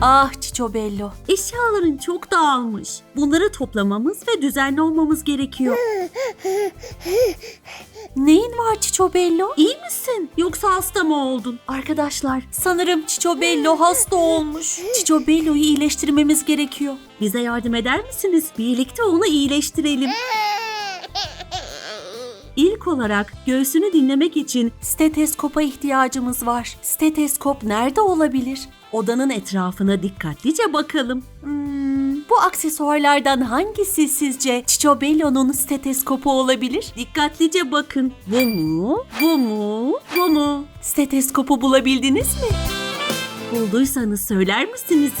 Ah Çiço Bello. Eşyaların çok dağılmış. Bunları toplamamız ve düzenli olmamız gerekiyor. Neyin var Çiço Bello? İyi misin? Yoksa hasta mı oldun? Arkadaşlar sanırım Çiço Bello hasta olmuş. Çiço Bello'yu iyileştirmemiz gerekiyor. Bize yardım eder misiniz? Birlikte onu iyileştirelim. İlk olarak göğsünü dinlemek için steteskopa ihtiyacımız var. Steteskop nerede olabilir? Odanın etrafına dikkatlice bakalım. Hmm, bu aksesuarlardan hangisi sizce Cicciobello'nun steteskopu olabilir? Dikkatlice bakın. Bu mu? Bu mu? Bu mu? Steteskopu bulabildiniz mi? Bulduysanız söyler misiniz?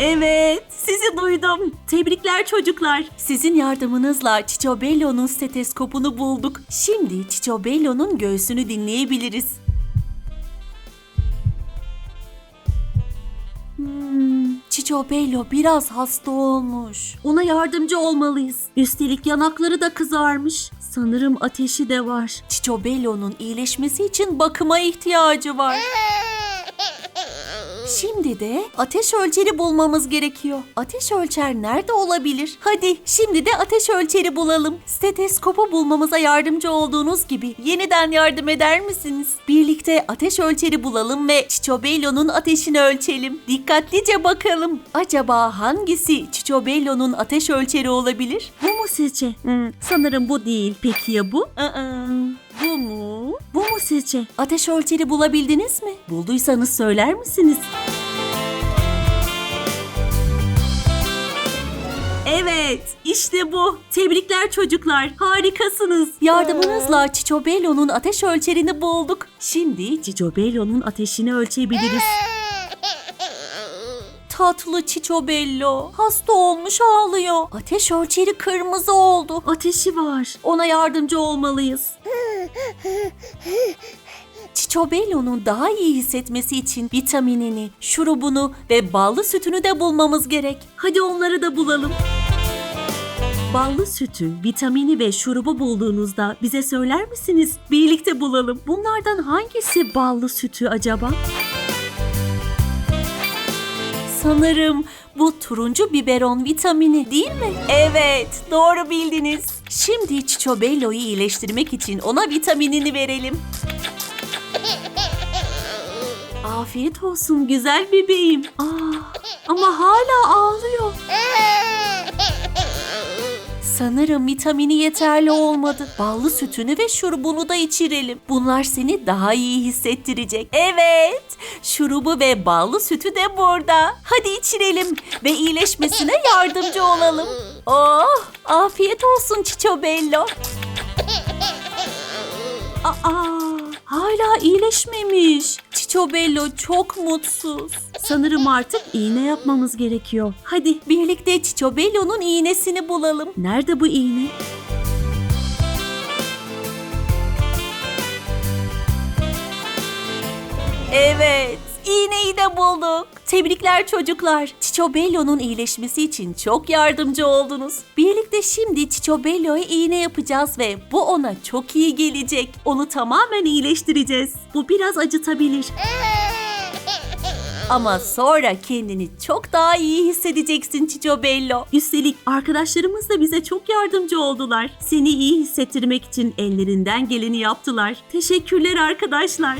Evet, sizi duydum. Tebrikler çocuklar. Sizin yardımınızla Cicciobello'nun steteskopunu bulduk. Şimdi Cicciobello'nun göğsünü dinleyebiliriz. Hmm, Cicciobello biraz hasta olmuş. Ona yardımcı olmalıyız. Üstelik yanakları da kızarmış. Sanırım ateşi de var. Cicciobello'nun iyileşmesi için bakıma ihtiyacı var. Şimdi de ateş ölçeri bulmamız gerekiyor. Ateş ölçer nerede olabilir? Hadi şimdi de ateş ölçeri bulalım. Steteskopu bulmamıza yardımcı olduğunuz gibi yeniden yardım eder misiniz? Birlikte ateş ölçeri bulalım ve Cicciobello'nun ateşini ölçelim. Dikkatlice bakalım. Acaba hangisi Cicciobello'nun ateş ölçeri olabilir? Bu mu sizce? Hmm, sanırım bu değil. Peki ya bu? Aa, mu? Sizce? Ateş ölçeri bulabildiniz mi? Bulduysanız söyler misiniz? Evet, işte bu. Tebrikler çocuklar. Harikasınız. Yardımınızla Cicciobello'nun ateş ölçerini bulduk. Şimdi Cicciobello'nun ateşini ölçebiliriz. Tatlı Cicciobello. Hasta olmuş ağlıyor. Ateş ölçeri kırmızı oldu. Ateşi var. Ona yardımcı olmalıyız. Cicciobello'nun daha iyi hissetmesi için vitaminini, şurubunu ve ballı sütünü de bulmamız gerek. Hadi onları da bulalım. Ballı sütü, vitamini ve şurubu bulduğunuzda bize söyler misiniz? Birlikte bulalım. Bunlardan hangisi ballı sütü acaba? Sanırım bu turuncu biberon vitamini değil mi? Evet, doğru bildiniz. Şimdi Cicciobello'yu iyileştirmek için ona vitaminini verelim. Afiyet olsun güzel bebeğim. Aa, ama hala ağlıyor. Sanırım vitamini yeterli olmadı. Ballı sütünü ve şurubunu da içirelim. Bunlar seni daha iyi hissettirecek. Evet, şurubu ve ballı sütü de burada. Hadi içirelim ve iyileşmesine yardımcı olalım. Oh, afiyet olsun Cicciobello. Aa, hala iyileşmemiş. Cicciobello çok mutsuz. Sanırım artık iğne yapmamız gerekiyor. Hadi birlikte Cicciobello'nun iğnesini bulalım. Nerede bu iğne? Evet, iğneyi de bulduk. Tebrikler çocuklar. Cicciobello'nun iyileşmesi için çok yardımcı oldunuz. Birlikte şimdi Cicciobello'ya iğne yapacağız ve bu ona çok iyi gelecek. Onu tamamen iyileştireceğiz. Bu biraz acıtabilir. Ama sonra kendini çok daha iyi hissedeceksin Cicciobello. Üstelik arkadaşlarımız da bize çok yardımcı oldular. Seni iyi hissettirmek için ellerinden geleni yaptılar. Teşekkürler arkadaşlar.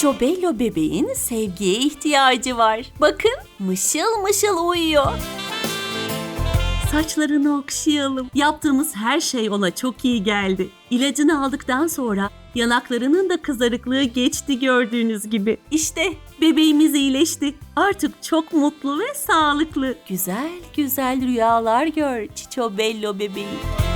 Cicciobello bebeğin sevgiye ihtiyacı var. Bakın mışıl mışıl uyuyor. Saçlarını okşayalım. Yaptığımız her şey ona çok iyi geldi. İlacını aldıktan sonra yanaklarının da kızarıklığı geçti gördüğünüz gibi. İşte bebeğimiz iyileşti. Artık çok mutlu ve sağlıklı. Güzel güzel rüyalar gör Cicciobello bebeğim.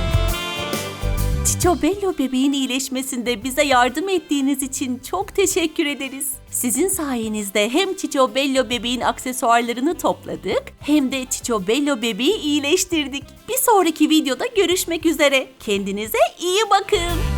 Cicciobello bebeğin iyileşmesinde bize yardım ettiğiniz için çok teşekkür ederiz. Sizin sayenizde hem Cicciobello bebeğin aksesuarlarını topladık hem de Cicciobello bebeği iyileştirdik. Bir sonraki videoda görüşmek üzere. Kendinize iyi bakın.